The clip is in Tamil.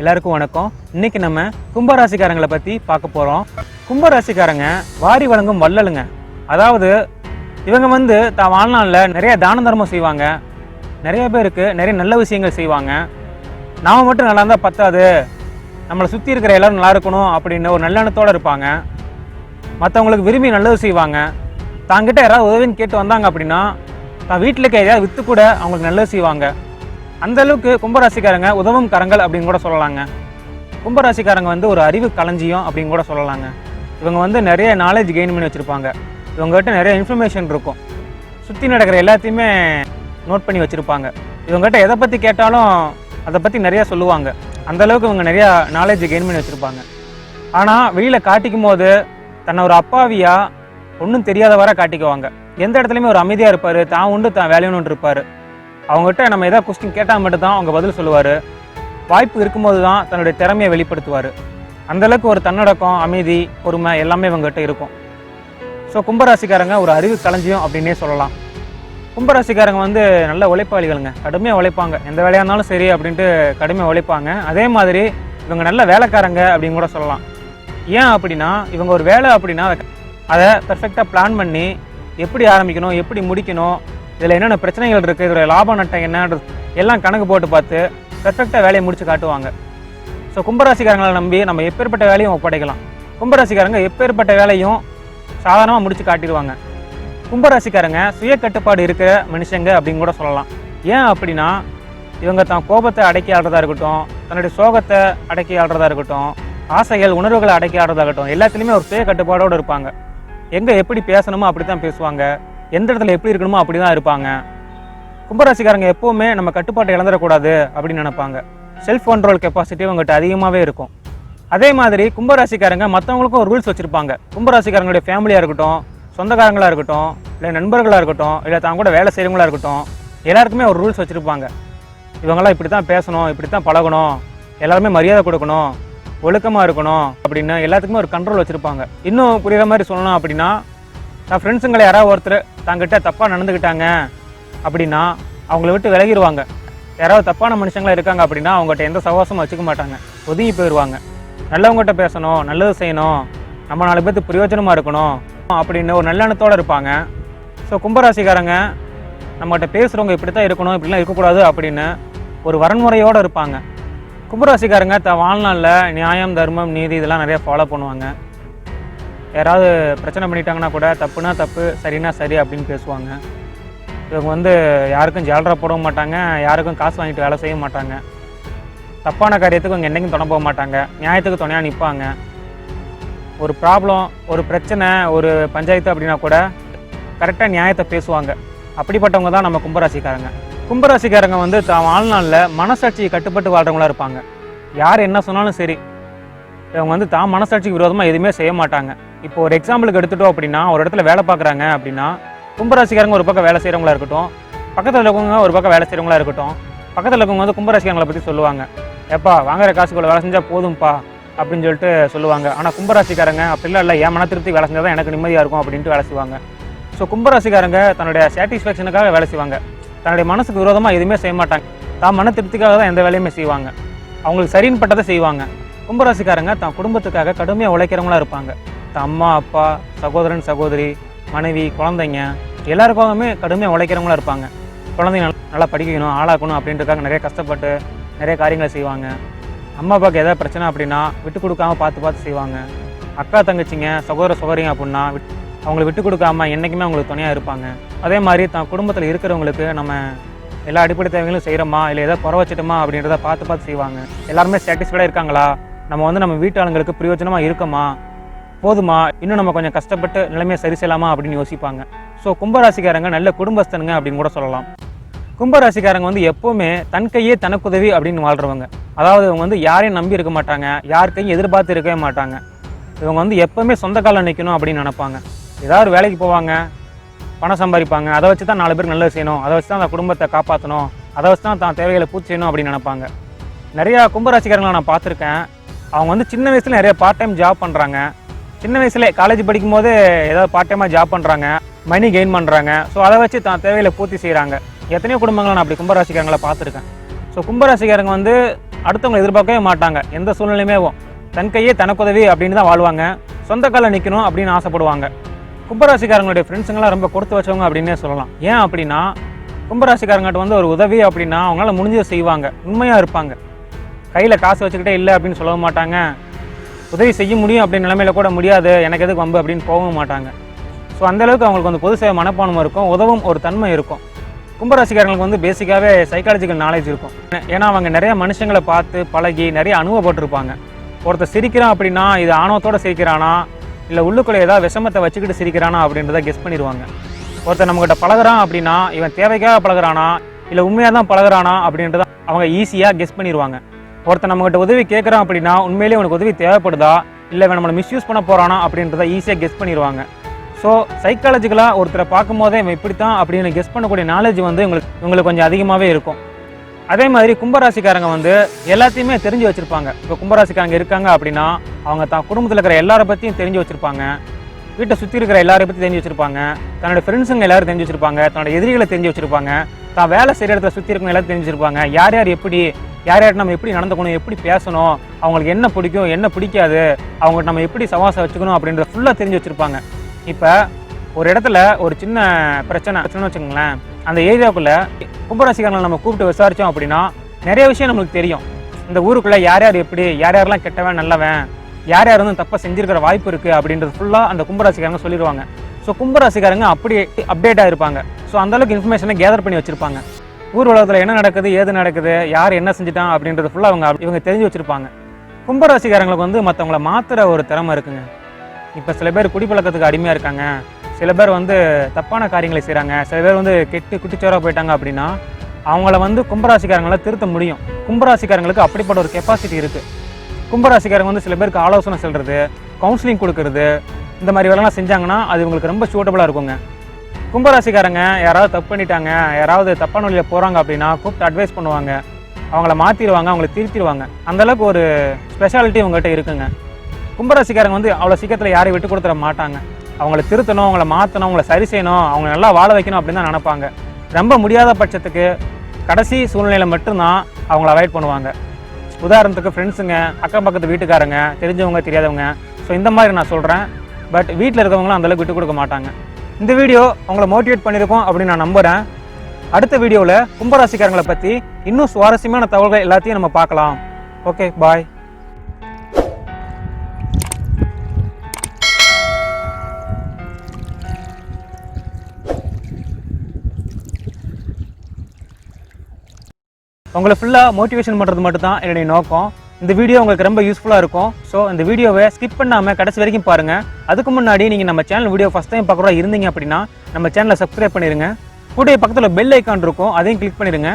எல்லாருக்கும் வணக்கம். இன்னைக்கு நம்ம கும்பராசிக்காரங்களை பத்தி பார்க்க போறோம். கும்பராசிக்காரங்க வாரி வழங்கும் வள்ளலுங்க. அதாவது இவங்க வந்து தான் வாழ்நாளில் நிறைய தான தர்மம் செய்வாங்க. நிறைய பேருக்கு நிறைய நல்ல விஷயங்கள் செய்வாங்க. நாம் மட்டும் நல்லா இருந்தால் பத்தாது. நம்மளை சுற்றி இருக்கிற எல்லோரும் நல்லா இருக்கணும் அப்படின்னு ஒரு நல்லெண்ணத்தோடு இருப்பாங்க. மற்றவங்களுக்கு விரும்பி நல்லது செய்வாங்க. தாங்கிட்ட யாராவது உதவின்னு கேட்டு வந்தாங்க அப்படின்னா தான் வீட்டில் இருக்க எதாவது விற்று கூட அவங்களுக்கு நல்லது செய்வாங்க. அந்தளவுக்கு கும்பராசிக்காரங்க உதவும் கரங்கள் அப்படின்னு கூட சொல்லலாங்க. கும்பராசிக்காரங்க வந்து ஒரு அறிவு களஞ்சியம் அப்படின்னு கூட சொல்லலாங்க. இவங்க வந்து நிறைய நாலேஜ் கெயின் பண்ணி வச்சுருப்பாங்க. இவங்ககிட்ட நிறைய இன்ஃபர்மேஷன் இருக்கும். சுற்றி நடக்கிற எல்லாத்தையுமே நோட் பண்ணி வச்சுருப்பாங்க. இவங்ககிட்ட எதை பற்றி கேட்டாலும் அதை பற்றி நிறையா சொல்லுவாங்க. அந்த அளவுக்கு இவங்க நிறையா நாலேஜ் கெயின் பண்ணி வச்சுருப்பாங்க. ஆனால் வெளியில் காட்டிக்கும் போது தன்னை ஒரு அப்பாவியாக ஒன்றும் தெரியாதவரை காட்டிக்குவாங்க. எந்த இடத்துலையுமே ஒரு அமைதியாக இருப்பார். தான் உண்டு தான் வேலையுன்னு இருப்பார். அவங்ககிட்ட நம்ம எதாவது கொஸ்டின் கேட்டால் மட்டும்தான் அவங்க பதில் சொல்லுவார். வாய்ப்பு இருக்கும்போது தான் தன்னுடைய திறமையை வெளிப்படுத்துவார். அந்தளவுக்கு ஒரு தன்னடக்கம் அமைதி பொறுமை எல்லாமே இவங்ககிட்ட இருக்கும். ஸோ கும்பராசிக்காரங்க ஒரு அறிவு களஞ்சியம் அப்படின்னே சொல்லலாம். கும்பராசிக்காரங்க வந்து நல்ல உழைப்பாளிகளுங்க. கடுமையாக உழைப்பாங்க. எந்த வேலையாக இருந்தாலும் சரி அப்படின்ட்டு கடுமையாக உழைப்பாங்க. அதே மாதிரி இவங்க நல்ல வேலைக்காரங்க அப்படின்னு கூட சொல்லலாம். ஏன் அப்படின்னா இவங்க ஒரு வேலை அப்படின்னா அதை- பர்ஃபெக்டாக பிளான் பண்ணி எப்படி ஆரம்பிக்கணும் எப்படி முடிக்கணும் இதில் என்னென்ன பிரச்சனைகள் இருக்குது இதோட லாப நட்டம் என்னன்றது எல்லாம் கணக்கு போட்டு பார்த்து பெர்ஃபெக்டாக வேலையை முடிச்சு காட்டுவாங்க. ஸோ கும்பராசிக்காரங்களை நம்பி நம்ம எப்பேற்பட்ட வேலையும் ஒப்படைக்கலாம். கும்பராசிக்காரங்க எப்பேற்பட்ட வேலையும் சாதாரணமாக முடிச்சு காட்டிடுவாங்க. கும்பராசிக்காரங்க சுய கட்டுப்பாடு இருக்கிற மனுஷங்க அப்படின்னு கூட சொல்லலாம். ஏன் அப்படின்னா இவங்க தான் கோபத்தை அடக்கி ஆடுறதா இருக்கட்டும் தன்னுடைய சோகத்தை அடக்கி ஆடுறதா இருக்கட்டும் ஆசைகள் உணர்வுகளை அடக்கி ஆடுறதா இருக்கட்டும் எல்லாத்துலேயுமே ஒரு சுய கட்டுப்பாடோடு இருப்பாங்க. எங்கே எப்படி பேசணுமோ அப்படி தான் பேசுவாங்க. எந்த இடத்துல எப்படி இருக்கணுமோ அப்படி தான் இருப்பாங்க. கும்பராசிக்காரங்க எப்போவுமே நம்ம கட்டுப்பாட்டை இழந்துடக்கூடாது அப்படின்னு நினைப்பாங்க. செல்ஃப் கண்ட்ரோல் கெப்பாசிட்டி அவங்ககிட்ட அதிகமாகவே இருக்கும். அதே மாதிரி கும்பராசிக்காரங்க மற்றவங்களுக்கும் ஒரு ரூல்ஸ் வச்சுருப்பாங்க. கும்பராசிக்காரங்களுடைய ஃபேமிலியாக இருக்கட்டும் சொந்தக்காரங்களாக இருக்கட்டும் இல்லை நண்பர்களாக இருக்கட்டும் இல்லை தான் கூட வேலை செய்கிறவங்களா இருக்கட்டும் எல்லாருக்குமே ஒரு ரூல்ஸ் வச்சுருப்பாங்க. இவங்கெல்லாம் இப்படி தான் பேசணும் இப்படி தான் பழகணும் எல்லாருமே மரியாதை கொடுக்கணும் ஒழுக்கமாக இருக்கணும் அப்படின்னு எல்லாத்துக்குமே ஒரு கண்ட்ரோல் வச்சுருப்பாங்க. இன்னும் புரியுற மாதிரி சொல்லணும் அப்படின்னா நான் ஃப்ரெண்ட்ஸுங்களை யாராவது ஒருத்தர் தங்கிட்ட தப்பாக நடந்துக்கிட்டாங்க அப்படின்னா அவங்கள விட்டு விலகிடுவாங்க யாராவது தப்பான மனுஷங்களாக இருக்காங்க அப்படின்னா அவங்ககிட்ட எந்த சவாசமும் வச்சுக்க மாட்டாங்க. ஒதுங்கி போயிடுவாங்க நல்லவங்ககிட்ட பேசணும் நல்லது செய்யணும் நம்ம நாலு பேர்த்து பிரயோஜனமாக இருக்கணும் அப்படின்னு ஒரு நல்லெண்ணத்தோடு இருப்பாங்க. ஸோ கும்பராசிக்காரங்க நம்மகிட்ட பேசுகிறவங்க இப்படி தான் இருக்கணும் இப்படிலாம் இருக்கக்கூடாது அப்படின்னு ஒரு வரன்முறையோடு இருப்பாங்க. கும்பராசிக்காரங்க த வாழ்நாளில் நியாயம் தர்மம் நீதி இதெல்லாம் நிறைய ஃபாலோ பண்ணுவாங்க. யாராவது பிரச்சனை பண்ணிட்டாங்கன்னா கூட தப்புனா தப்பு சரினா சரி அப்படின்னு பேசுவாங்க. இவங்க வந்து யாருக்கும் ஜாலரா போடவும் மாட்டாங்க யாருக்கும் காசு வாங்கிட்டு வேலை செய்ய மாட்டாங்க. தப்பான காரியத்துக்கு இவங்க என்றைக்கும் துணை போக மாட்டாங்க நியாயத்துக்கு துணையாக நிற்பாங்க ஒரு ப்ராப்ளம் ஒரு பிரச்சனை ஒரு பஞ்சாயத்து அப்படின்னா கூட கரெக்டாக நியாயத்தை பேசுவாங்க. அப்படிப்பட்டவங்க தான் நம்ம கும்பராசிக்காரங்க. கும்பராசிக்காரங்க வந்து தான் வாழ்நாளில் மனசாட்சியை கட்டுப்பட்டு வாழ்றவங்களா இருப்பாங்க. யார் என்ன சொன்னாலும் சரி இவங்க வந்து தான் மனசாட்சிக்கு விரோதமாக எதுவுமே செய்ய மாட்டாங்க. இப்போ ஒரு எக்ஸாம்பிளுக்கு எடுத்துட்டோம் அப்படின்னா ஒரு இடத்துல வேலை பார்க்குறாங்க அப்படின்னா கும்பராசிக்காரங்க ஒரு பக்கம் வேலை செய்கிறவங்களா இருக்கட்டும் பக்கத்தில் இருக்கவங்க ஒரு பக்கம் வேலை செய்கிறவங்களா இருக்கட்டும் பக்கத்தில் இருக்கவங்க வந்து கும்பராசிக்காரங்களை பற்றி சொல்லுவாங்க. ஏப்பா வாங்குற காசுக்குள்ள வேலை செஞ்சால் போதும்ப்பா அப்படின்னு சொல்லிட்டு சொல்லுவாங்க. ஆனால் கும்பராசிக்காரங்க அப்படிலாம் இல்லை. ஏன் மன திருப்தி வேலை செஞ்சால் தான் எனக்கு நிம்மதியாக இருக்கும் அப்படின்ட்டு வேலை செய்வாங்க. ஸோ கும்பராசிக்காரங்க தன்னுடைய சாட்டிஸ்ஃபேக்ஷனுக்காக வேலை செய்வாங்க. தன்னுடைய மனசுக்கு விரோதமாக எதுவுமே செய்ய மாட்டாங்க. தான் மன திருப்திக்காக தான் எந்த வேலையுமே செய்வாங்க. அவங்களுக்கு சரின்னு பட்டதை செய்வாங்க. கும்பராசிக்காரங்க தான் குடும்பத்துக்காக கடுமையாக உழைக்கிறவங்களா இருப்பாங்க. அம்மா அப்பா சகோதரன் சகோதரி மனைவி குழந்தைங்க எல்லாருக்காகவுமே கடுமையாக உழைக்கிறவங்களா இருப்பாங்க. குழந்தைங்க நல்லா- நல்லா படிக்கணும் ஆளாக்கணும் அப்படின்றதுக்காக நிறைய கஷ்டப்பட்டு நிறைய காரியங்களை செய்வாங்க. அம்மா அப்பாவுக்கு எதாவது பிரச்சனை அப்படின்னா விட்டு கொடுக்காம பார்த்து பார்த்து செய்வாங்க. அக்கா தங்கச்சிங்க சகோதர சகோதரிங்க அப்படின்னா விட்- அவங்களை விட்டு கொடுக்காம என்றைக்குமே அவங்களுக்கு துணையாக இருப்பாங்க. அதே மாதிரி தான் குடும்பத்தில் இருக்கிறவங்களுக்கு நம்ம எல்லா அடிப்படை தேவைகளும் செய்கிறோமா இல்லை ஏதாவது குறை வச்சிட்டோமா அப்படின்றத பார்த்து பார்த்து செய்வாங்க. எல்லாருமே சாட்டிஸ்ஃபைடாக இருக்காங்களா? நம்ம வந்து நம்ம வீட்டு ஆளுங்களுக்கு பிரயோஜனமாக இருக்கோமா? போதுமா? இன்னும் நம்ம கொஞ்சம் கஷ்டப்பட்டு நிலைமையை சரி செய்யலாமா அப்படின்னு யோசிப்பாங்க. ஸோ கும்பராசிக்காரங்க நல்ல குடும்பஸ்தனுங்க அப்படின்னு கூட சொல்லலாம். கும்பராசிக்காரங்க வந்து எப்போவுமே தன் கையே தனக்குதவி அப்படின்னு வாழ்றவங்க. அதாவது இவங்க வந்து யாரையும் நம்பி இருக்க மாட்டாங்க. யார் கையும் எதிர்பார்த்து இருக்கவே மாட்டாங்க. இவங்க வந்து எப்போவுமே சொந்த காலம் நிற்கணும் அப்படின்னு நினைப்பாங்க. ஏதாவது ஒரு வேலைக்கு போவாங்க பணம் சம்பாதிப்பாங்க. அதை வச்சு தான் நாலு பேருக்கு நல்லது செய்யணும். அதை வச்சு தான் அந்த குடும்பத்தை காப்பாற்றணும் அதை வச்சு தான் தான் தேவைகளை பூர்த்தி செய்யணும் அப்படின்னு நினைப்பாங்க. நிறையா கும்பராசிக்காரங்களை நான் பார்த்துருக்கேன். அவங்க வந்து சின்ன வயசில் நிறைய பார்ட் டைம் ஜாப் பண்ணுறாங்க சின்ன வயசுல காலேஜ் படிக்கும்போது ஏதாவது பார்ட் டைமாக ஜாப் பண்ணுறாங்க மணி கெயின் பண்ணுறாங்க ஸோ அதை வச்சு தான் தேவையில பூர்த்தி செய்கிறாங்க எத்தனையோ குடும்பங்களை நான் அப்படி கும்பராசிக்காரங்களை பார்த்துருக்கேன். ஸோ கும்பராசிக்காரங்க வந்து அடுத்தவங்களை எதிர்பார்க்கவே மாட்டாங்க. எந்த சூழ்நிலையுமே தன் கையே தனக்குதவி அப்படின்னு தான் வாழ்வாங்க. சொந்த காலில் நிற்கணும் அப்படின்னு ஆசைப்படுவாங்க. கும்பராசிக்காரங்களுடைய ஃப்ரெண்ட்ஸுங்கெல்லாம் ரொம்ப கொடுத்து வச்சவங்க அப்படின்னே சொல்லலாம். ஏன் அப்படின்னா கும்பராசிக்காரங்கிட்ட வந்து ஒரு உதவி அப்படின்னா அவங்களால முடிஞ்சதை செய்வாங்க. உண்மையாக இருப்பாங்க. கையில் காசு வச்சுக்கிட்டே இல்லை அப்படின்னு சொல்ல மாட்டாங்க. உதவி செய்ய முடியும் அப்படின்னு நிலைமையில கூட முடியாது. எனக்கு எதுக்கு வம்பு அப்படின்னு போகவும் மாட்டாங்க. ஸோ அந்தளவுக்கு அவங்களுக்கு வந்து பொது சேவை மனப்பான்மை இருக்கும். உதவும் ஒரு தன்மை இருக்கும். கும்பராசிக்காரங்களுக்கு வந்து பேசிக்காகவே சைக்காலஜிக்கல் நாலேஜ் இருக்கும். ஏன்னா அவங்க நிறைய மனுஷங்களை பார்த்து பழகி நிறைய அனுபவப்பட்டிருப்பாங்க. ஒருத்தர் சிரிக்கிறான் அப்படின்னா இது ஆணவத்தோடு சிரிக்கிறானா? இல்லை உள்ளுக்குள்ளே ஏதாவது விஷமத்தை வச்சுக்கிட்டு சிரிக்கிறானா அப்படின்றத கெஸ் பண்ணிடுவாங்க. ஒருத்தர் நம்மகிட்ட பழகிறான் அப்படின்னா இவன் தேவைக்காக பழகுறானா? இல்லை உண்மையாக தான் பழகுறானா அப்படின்றத அவங்க ஈஸியாக கெஸ் பண்ணிடுவாங்க. ஒருத்தர் நம்மகிட்ட உதவி கேட்குறான் அப்படின்னா உண்மையிலேயே உனக்கு உதவி தேவைப்படுதா? இல்லை இவன் நம்மளை மிஸ்யூஸ் பண்ண போகிறானா அப்படின்றத ஈஸியாக கெஸ் பண்ணிடுவாங்க. ஸோ சைக்காலஜிக்கலாக ஒருத்தரை பார்க்கும்போதே இவன் இப்படி தான் அப்படின்னு கெஸ் பண்ணக்கூடிய நாலேஜ் வந்து உங்களுக்கு உங்களுக்கு கொஞ்சம் அதிகமாகவே இருக்கும். அதே மாதிரி கும்பராசிக்காரங்க வந்து எல்லாத்தையுமே தெரிஞ்சு வச்சுருப்பாங்க. இப்போ கும்பராசிக்காரங்க இருக்காங்க அப்படின்னா அவங்க தான் குடும்பத்தில் இருக்கிற எல்லாரை பற்றியும் தெரிஞ்சு வச்சுருப்பாங்க. வீட்டை சுற்றி இருக்கிற எல்லாரையும் பற்றி தெரிஞ்சு வச்சுருப்பாங்க. தன்னோட ஃப்ரெண்ட்ஸுங்க எல்லாரும் தெரிஞ்சு வச்சுருப்பாங்க. தன்னோட எதிரிகளை தெரிஞ்சு வச்சுருப்பாங்க. தான் வேலை செய்கிற இடத்துல சுற்றி இருக்கவங்க எல்லாரும் தெரிஞ்சு வச்சுருப்பாங்க. யார் யார் எப்படி யார் யார் நம்ம எப்படி நடந்துக்கணும் எப்படி பேசணும் அவங்களுக்கு என்ன பிடிக்கும் என்ன பிடிக்காது அவங்க நம்ம எப்படி சவாசம் வச்சுக்கணும் அப்படின்றத ஃபுல்லாக தெரிஞ்சு வச்சுருப்பாங்க. இப்போ ஒரு இடத்துல ஒரு சின்ன பிரச்சனை பிரச்சனை வச்சுக்கோங்களேன். அந்த ஏரியாவுக்குள்ளே கும்பராசிக்காரங்களை நம்ம கூப்பிட்டு விசாரித்தோம் அப்படின்னா நிறைய விஷயம் நம்மளுக்கு தெரியும். இந்த ஊருக்குள்ளே யார் யார் எப்படி யார் யாரெல்லாம் கெட்டவன் நல்லவன் யார் யார் வந்து தப்பாக செஞ்சுருக்கிற வாய்ப்பு இருக்குது அப்படின்றது ஃபுல்லாக அந்த கும்பராசிக்காரங்க சொல்லிடுவாங்க ஸோ கும்பராசிக்காரங்க அப்படி அப்டேட்டாக இருப்பாங்க. ஸோ அந்தளவுக்கு இன்ஃபர்மேஷனை கேதர் பண்ணி வச்சுருப்பாங்க. ஊர் உலகத்தில் என்ன நடக்குது ஏது நடக்குது யார் என்ன செஞ்சுட்டான் அப்படின்றது ஃபுல்லாக அவங்க இவங்க தெரிஞ்சு வச்சுருப்பாங்க. கும்பராசிக்காரங்களுக்கு வந்து மற்றவங்கள மாற்றுற ஒரு திறமை இருக்குங்க. இப்போ சில பேர் குடிப்பழக்கத்துக்கு அடிமையாக இருக்காங்க. சில பேர் வந்து தப்பான காரியங்களை செய்கிறாங்க சில பேர் வந்து கெட்டு குட்டிச்சோராக போயிட்டாங்க அப்படின்னா அவங்கள வந்து கும்பராசிக்காரங்களை திருத்த முடியும். கும்பராசிக்காரங்களுக்கு அப்படிப்பட்ட ஒரு கெப்பாசிட்டி இருக்குது கும்பராசிக்காரங்க வந்து சில பேருக்கு ஆலோசனை சொல்கிறது கவுன்சிலிங் கொடுக்கறது இந்த மாதிரி வேலைலாம் செஞ்சாங்கன்னா அது இவங்களுக்கு ரொம்ப சூட்டபுளாக இருக்குங்க. கும்பராசிக்காரங்க யாராவது தப்பு பண்ணிட்டாங்க யாராவது தப்பான வழியில் போகிறாங்க அப்படின்னா கூப்பிட்டு அட்வைஸ் பண்ணுவாங்க. அவங்கள மாற்றிடுவாங்க அவங்கள திருத்திடுவாங்க. அந்தளவுக்கு ஒரு ஸ்பெஷாலிட்டி உங்கள்கிட்ட இருக்குங்க. கும்பராசிக்காரங்க வந்து அவ்வளோ சீக்கிரத்தில் யாரையும் விட்டு கொடுத்துட மாட்டாங்க. அவங்கள திருத்தணும் அவங்கள மாற்றணும் அவங்கள சரி செய்யணும் அவங்க நல்லா வாழ வைக்கணும் அப்படின்னு தான் நினைப்பாங்க. ரொம்ப முடியாத பட்சத்துக்கு கடைசி சூழ்நிலையில் மட்டும்தான் அவங்கள அவாய்ட் பண்ணுவாங்க. உதாரணத்துக்கு ஃப்ரெண்ட்ஸுங்க அக்கம் பக்கத்து வீட்டுக்காரங்க தெரிஞ்சவங்க தெரியாதவங்க. ஸோ இந்த மாதிரி நான் சொல்கிறேன் பட் வீட்டில் இருக்கவங்களும் அந்தளவுக்கு விட்டு கொடுக்க மாட்டாங்க. இந்த வீடியோ உங்களை மோட்டிவேட் பண்ணியிருக்கோம் அப்படின்னு நான் நம்புகிறேன் அடுத்த வீடியோவில் கும்பராசிக்காரங்களை பற்றி இன்னும் சுவாரஸ்யமான தகவல்கள் எல்லாத்தையும் நம்ம பார்க்கலாம். ஓகே பாய் உங்களை ஃபுல்லாக மோட்டிவேஷன் பண்ணுறது மட்டும் தான் என்னுடைய நோக்கம். இந்த வீடியோ உங்களுக்கு ரொம்ப யூஸ்ஃபுல்லாக இருக்கும். ஸோ இந்த வீடியோவை ஸ்கிப் பண்ணாமல் கடைசி வரைக்கும் பாருங்கள் அதுக்கு முன்னாடி நீங்கள் நம்ம சேனல் வீடியோ ஃபஸ்ட் டைம் பார்க்குறதா இருந்தீங்க அப்படின்னா நம்ம சேனலை சப்ஸ்கிரைப் பண்ணிடுங்க கூடிய பக்கத்தில் பெல் ஐக்கான் இருக்கும். அதையும் கிளிக் பண்ணிடுங்க